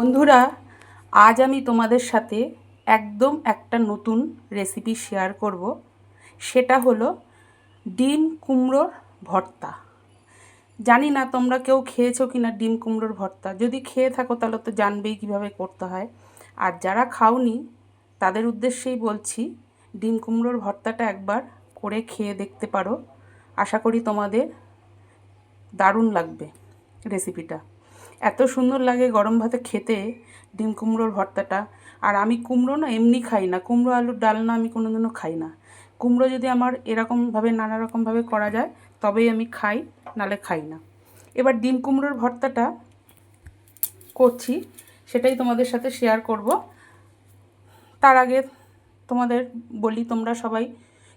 বন্ধুরা, আজ আমি তোমাদের সাথে একদম একটা নতুন রেসিপি শেয়ার করব। সেটা হলো ডিম কুমড়োর ভর্তা। জানি না তোমরা কেউ খেয়েছো কি না ডিম কুমড়োর ভর্তা। যদি খেয়ে থাকো তাহলে তো জানবেই কীভাবে করতে হয়। আর যারা খাওনি, তাদের উদ্দেশ্যেই বলছি, ডিম কুমড়োর ভর্তাটা একবার করে খেয়ে দেখতে পারো। আশা করি তোমাদের দারুণ লাগবে রেসিপিটা এত সুন্দর লাগে গরম ভাতে খেতে, ডিম কুমড়োর ভর্তাটা। আর আমি কুমড়ো না এমনি খাই না, কুমড়ো আলুর ডালনা আমি কোনোদিনও খাই না। কুমড়ো যদি আমার এরকমভাবে নানা রকমভাবে করা যায়, তবেই আমি খাই, নালে খাই না। এবার ডিম কুমড়োর ভর্তাটা করছি, সেটাই তোমাদের সাথে শেয়ার করব। তার আগে তোমাদের বলি তোমরা সবাই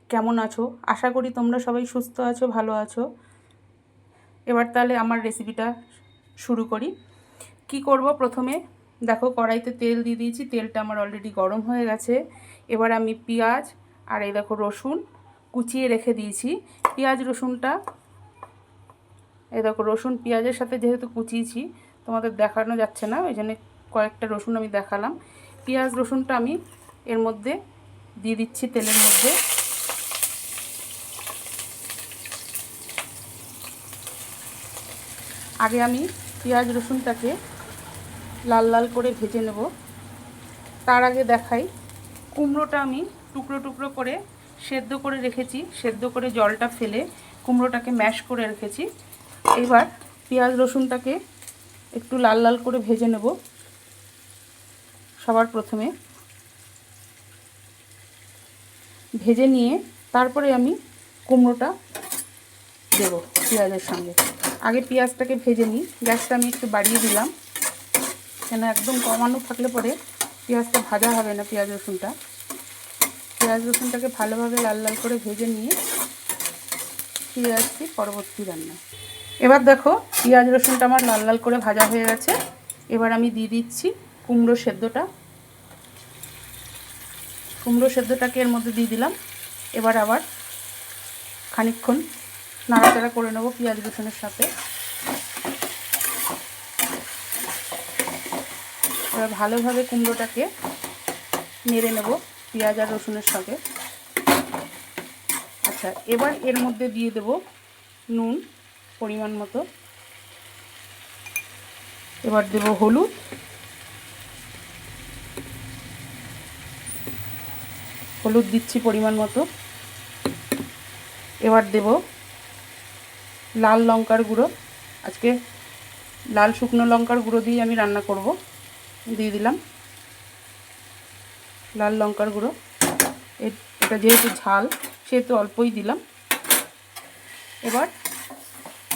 কেমন আছো? আশা করি তোমরা সবাই সুস্থ আছো, ভালো আছো। এবার তাহলে আমার রেসিপিটা শুরু করি। কি করব? প্রথমে দেখো কড়াইতে তেল দিয়ে দিয়েছি, তেলটা আমার অলরেডি গরম হয়ে গেছে। এবার আমি পেঁয়াজ আর এই দেখো রসুন কুচিয়ে রেখে দিয়েছি। পেঁয়াজ, রসুনটা, এই দেখো রসুন, পেঁয়াজের সাথে যেহেতু কুচিয়েছি, তোমাদের দেখানো যাচ্ছে না, ওই জন্য কয়েকটা রসুন আমি দেখালাম। পেঁয়াজ, রসুনটা আমি এর মধ্যে দিয়ে দিচ্ছি তেলের মধ্যে। আগে আমি পেঁয়াজ রসুনটাকে লাল লাল করে ভেজে নেব। তার আগে দেখাই, কুমড়োটা আমি টুকরো টুকরো করে সেদ্ধ করে রেখেছি। সেদ্ধ করে জলটা ফেলে কুমড়োটাকে ম্যাশ করে রেখেছি। এবার পেঁয়াজ রসুনটাকে একটু লাল লাল করে ভেজে নেব সবার প্রথমে। ভেজে নিয়ে তারপরে আমি কুমড়োটা দেবো পেঁয়াজের সঙ্গে। আগে পেঁয়াজটাকে ভেজে নিই। গ্যাসটা আমি একটু বাড়িয়ে দিলাম। কেন একদম কমানো থাকলে পরে পেঁয়াজটা ভাজা হবে না পেঁয়াজ রসুনটা। পেঁয়াজ রসুনটাকে ভালোভাবে লাল লাল করে ভেজে নিয়ে ফিরে আসছি পরবর্তী রান্না এবার দেখো, পেঁয়াজ রসুনটা আমার লাল লাল করে ভাজা হয়ে গেছে। এবার আমি দিয়ে দিচ্ছি কুমড়ো সেদ্ধটা। কুমড়ো সেদ্ধটাকে এর মধ্যে দিয়ে দিলাম। এবার আবার খানিক্ষণ নাড়াচাড়া করে নেব পেঁয়াজ রসুনের সাথে। এবার ভালোভাবে কুমড়োটাকে নেড়ে নেব পেঁয়াজ আর রসুনের সঙ্গে আচ্ছা এবার এর মধ্যে দিয়ে দেব নুন পরিমাণ মতো। এবার দেব হলুদ। হলুদ দিচ্ছি পরিমাণ মতো। এবার দেব লাল লঙ্কার গুঁড়ো। আজকে লাল শুকনো লঙ্কার গুঁড়ো দিয়ে আমি রান্না করব। দিয়ে দিলাম লাল লঙ্কার গুঁড়ো। এটা যেহেতু ঝাল, সেহেতু অল্পই দিলাম। এবার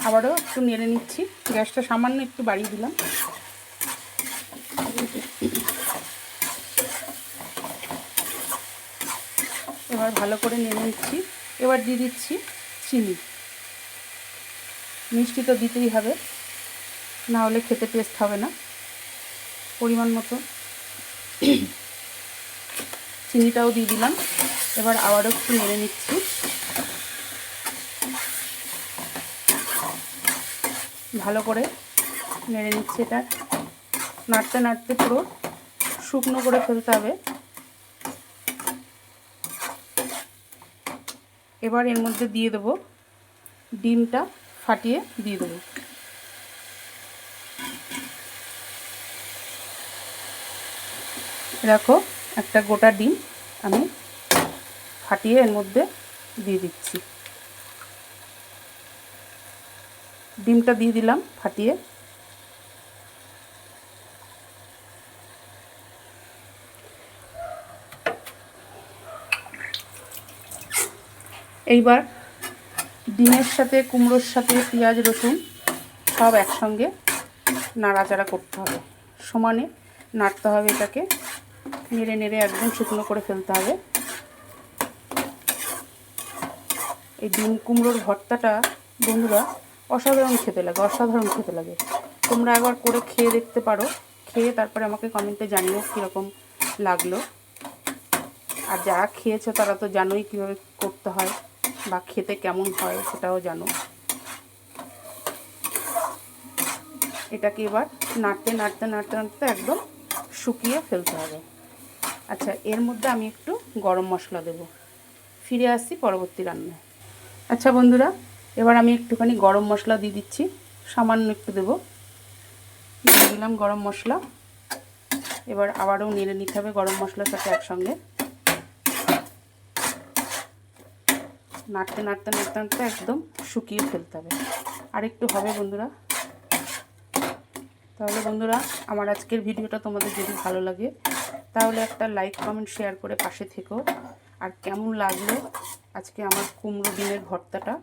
আবারও একটু নেড়ে নিচ্ছি। গ্যাসটা সামান্য একটু বাড়িয়ে দিলাম। এবার ভালো করে নেড়ে নিচ্ছি। এবার দিয়ে দিচ্ছি চিনি। মিষ্টি তো দিতেই হবে। না হলে খেতে টেস্ট হবে না। পরিমাণ মতো। চিনিটাও দিয়ে দিলাম। এবার আবারও একটু নেড়ে নিচ্ছি। ভালো করে নেড়ে নিচ্ছি এটা। নাড়তে নাড়তে পুরো শুকনো করে ফেলতে হবে। এবার এর মধ্যে দিয়ে দেবো ডিমটা। ফাটিয়ে দিয়ে দেবো। দেখো, একটা গোটা ডিম আমি ফাটিয়ে এর মধ্যে দিয়ে দিচ্ছি। ডিমটা দিয়ে দিলাম, ফাটিয়ে। এইবার ডিমের সাথে, কুমড়োর সাথে, পেঁয়াজ, রসুন সব একসঙ্গে নাড়াচাড়া করতে হবে। সমানে নাড়তে হবে এটাকে। নেড়ে নেড়ে একদম শুকনো করে ফেলতে হবে। এই ডিম কুমড়োর ভর্তাটা বন্ধুরা অসাধারণ খেতে লাগে, অসাধারণ খেতে লাগে। তোমরা একবার করে খেয়ে দেখতে পারো। খেয়ে তারপরে আমাকে কমেন্টে জানিও কীরকম লাগল। আর যারা খেয়েছো তারা তো জানোই কীভাবে করতে হয়। বা খেতে কেমন হয় সেটাও জানো। এটাকে এবার নাড়তে নাড়তে নাড়তে নাড়তে একদম শুকিয়ে ফেলতে হবে। আচ্ছা এর মধ্যে আমি একটু গরম মশলা দেব। ফিরে আসছি পরবর্তী রান্নায়। আচ্ছা বন্ধুরা, এবার আমি একটুখানি গরম মশলা দিয়ে দিচ্ছি। সামান্য একটু দেবো। দিলাম গরম মশলা। এবার আবারও নেড়ে নিতে হবে গরম মশলার সাথে একসঙ্গে। নাড়তে নাড়তে নাড়তে নাড়তে একদম শুকিয়ে ফেলতে হবে। আর একটু হবে বন্ধুরা। তাহলে বন্ধুরা, আমার আজকের ভিডিওটা তোমাদের যদি ভালো লাগে, তাহলে একটা লাইক কমেন্ট শেয়ার করে পাশে থেকো। আর কেমন লাগল আজকে আমার কুমড়ো ডিমের ভর্তাটা,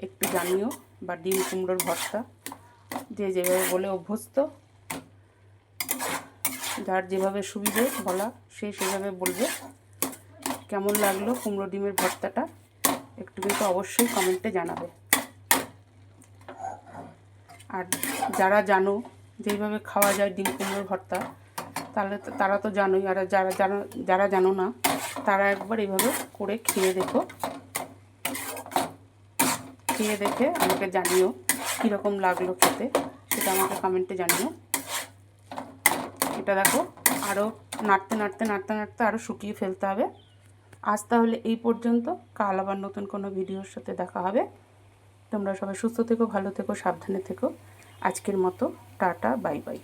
একটু জানিও, বা ডিম কুমড়োর ভর্তা। যে যেভাবে বলে অভ্যস্ত, যার যেভাবে সুবিধে বলা, সে সেভাবে বলবে। কেমন লাগল কুমড়ো ডিমের ভর্তাটা? একটু কিন্তু অবশ্যই কমেন্টে জানাবে। আর যারা জানো যেইভাবে খাওয়া যায় ডিম, কুমড়োর ভর্তা, তাহলে তারা তো জানোই, আর যারা জানো যারা জানো না, তারা একবার এইভাবে করে খেয়ে দেখো। খেয়ে দেখে আমাকে জানিও কীরকম লাগল খেতে, সেটা আমাকে কমেন্টে জানিও। এটা দেখো আরও নাড়তে নাড়তে নাড়তে নাড়তে আরও শুকিয়ে ফেলতে হবে। আজ তাহলে এই পর্যন্ত। কাল আবার নতুন কোনো ভিডিওর সাথে দেখা হবে। তোমরা সবাই সুস্থ থেকো, ভালো থেকো, সাবধানে থেকো। আজকের মতো, টাটা, বাই বাই।